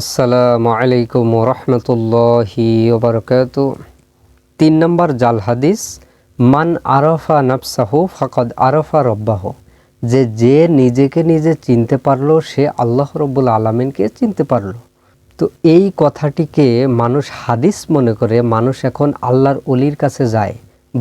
আসসালামু আলাইকুম রহমতুল্লাহি ওবরকাত। তিন নম্বর জাল হাদিস, মান আরফা নফসাহু ফকদ আরফা রব্বাহ যে যে নিজেকে নিজে চিনতে পারল, সে আল্লাহ রব্বুল আলমিনকে চিনতে পারল। তো এই কথাটিকে মানুষ হাদিস মনে করে, মানুষ এখন আল্লাহর অলির কাছে যায়,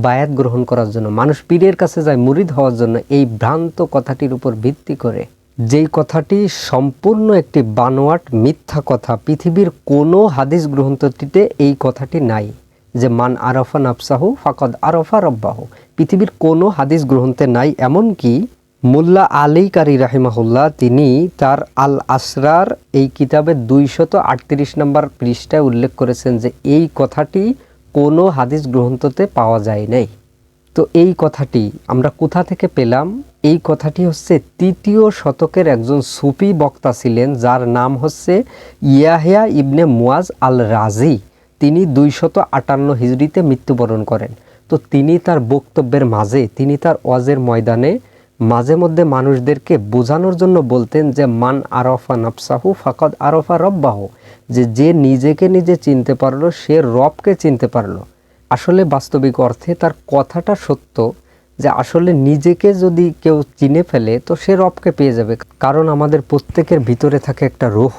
বায়াত গ্রহণ করার জন্য, মানুষ পীরের কাছে যায়, মুরিদ হওয়ার জন্য, এই ভ্রান্ত কথাটির উপর ভিত্তি করে। যেই কথাটি সম্পূর্ণ একটি বানোয়াট মিথ্যা কথা, পৃথিবীর কোনো হাদিস গ্রন্থটিতে এই কথাটি নাই যে মান আরফা নাফসাহু ফাকদ আরফা রব্বাহু। পৃথিবীর কোনো হাদিস গ্রন্থে নাই, এমনকি মোল্লা আলী কারি রাহিমাহুল্লাহ তিনি তার আল আসরার এই কিতাবের দুইশত আটত্রিশ নম্বর পৃষ্ঠায় উল্লেখ করেছেন যে এই কথাটি কোনো হাদিস গ্রন্থতে পাওয়া যায় নাই। তো এই কথাটি আমরা কোথা থেকে পেলাম? এই কথাটি হচ্ছে তৃতীয় শতকের একজন সুফি বক্তা ছিলেন, যার নাম হচ্ছে ইয়াহিয়া ইবনে মুয়াজ আল রাজি তিনি দুইশত আটান্ন হিজড়িতে মৃত্যুবরণ করেন। তো তিনি তার বক্তব্যের মাঝে, তিনি তার ওয়াজের ময়দানে মাঝে মধ্যে মানুষদেরকে বোঝানোর জন্য বলতেন যে, মান আরফা নাফসাহু ফাকদ আরফা রব্বাহু। যে যে নিজেকে নিজে চিনতে পারল, সে রবকে চিনতে পারল। আসলে বাস্তবিক অর্থে তার কথাটা সত্য। যে আসলে নিজেকে যদি কেউ চিনে ফেলে, তো সে রবকে পেয়ে যাবে। কারণ আমাদের প্রত্যেকের ভিতরে থাকে একটা রুহ।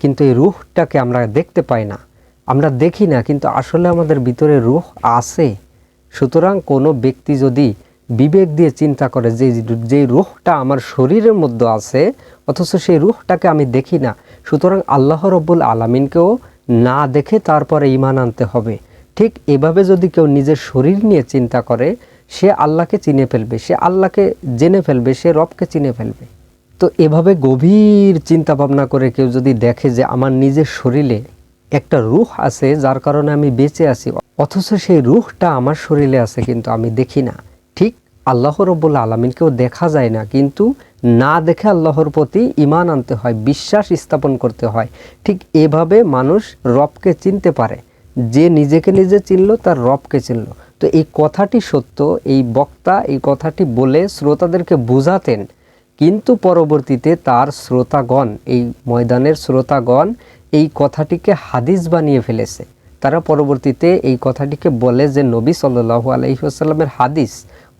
কিন্তু এই রুহটাকে আমরা দেখতে পাই না। আমরা দেখি না, কিন্তু আসলে আমাদের ভিতরে রুহ আছে। সুতরাং কোনো ব্যক্তি যদি বিবেক দিয়ে চিন্তা করে যে যে রুহটা আমার শরীরের মধ্যে আছে, অথচ সেই রুহটাকে আমি দেখি না, সুতরাং আল্লাহ রব্বুল আলমিনকেও না দেখে তারপরে ইমান আনতে হবে। ঠিক এভাবে যদি কেউ নিজের শরীর নিয়ে চিন্তা করে সে আল্লাহকে চিনে ফেলবে, সে আল্লাহকে জেনে ফেলবে, সে রবকে চিনে ফেলবে। তো এভাবে গভীর চিন্তা ভাবনা করে কেউ যদি দেখে যে আমার নিজের শরীরে একটা রুহ আছে, যার কারণে আমি বেঁচে আছি, অথচ সেই রুহটা আমার শরীরে আছে কিন্তু আমি দেখি না। ঠিক আল্লাহ রব্বুল আলমিনকেও দেখা যায় না, কিন্তু না দেখে আল্লাহর প্রতি ইমান আনতে হয়, বিশ্বাস স্থাপন করতে হয়। ঠিক এভাবে মানুষ রবকে চিনতে পারে। যে নিজেকে নিজে চিনল, তার রবকে চিনল। তো এই কথাটি সত্য, এই বক্তা এই কথাটি বলে শ্রোতাদেরকে বোঝাতেন, কিন্তু পরবর্তীতে তার শ্রোতাগণ, এই ময়দানের শ্রোতাগণ এই কথাটিকে হাদিস বানিয়ে ফেলেছে। তারা পরবর্তীতে এই কথাটিকে বলে যে, নবী সাল্লু আলহিহাস্লামের হাদিস,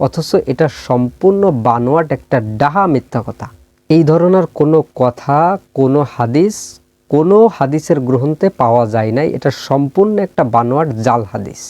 অথচ এটা সম্পূর্ণ বানোয়াট একটা ডাহা মিথ্যা কথা। এই ধরনের কোনো কথা, কোনো হাদিস, কোনো হাদিসের গ্রন্থে পাওয়া যায় নাই। এটা সম্পূর্ণ একটা বানোয়াট জাল হাদিস।